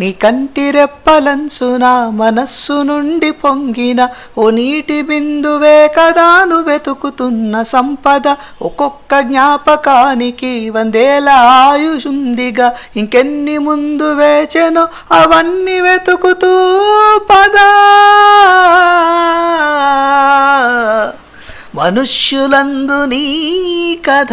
నీ కంటి రెప్పలంచున మనస్సు నుండి పొంగిన ఓ నీటి బిందువే కదా నువ్వు వెతుకుతున్న సంపద. ఒక్కొక్క జ్ఞాపకానికి వందేల ఆయుషుందిగా. ఇంకెన్ని ముందు వేచెనో అవన్నీ వెతుకుతూ పదా. మనుష్యులందు నీ కథ.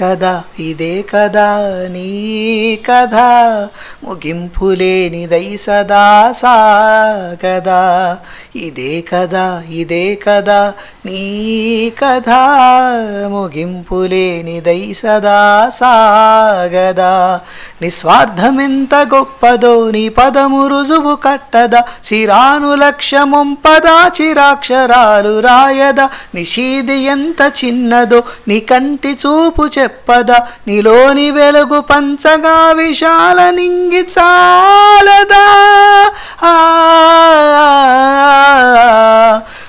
కదా ఇదే కదా నీ కథ. ముగింపులేనిదై సదా సాగదా. ఇదే కదా ఇదే కదా నీ కథ. ముగింపులేనిదై సదా సాగదా. నిస్వార్థమెంత గొప్పదో నీ పదము రుజువు కట్టదా. చిరాను లక్ష్యముంపదా చిరాక్షరాలు రాయదా. నిషీది ఎంత చిన్నదో నీ కంటి చూపు చెప్పద నీలోని వెలుగు పంచగా విశాల నింగి చాలదా.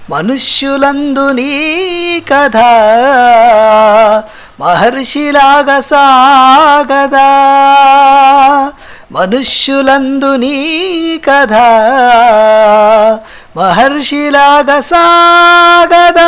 మనుష్యులందు నీ కథ మహర్షిలాగా సాగదా. మనుష్యులందు నీ కథ మహర్షిలాగా సాగదా.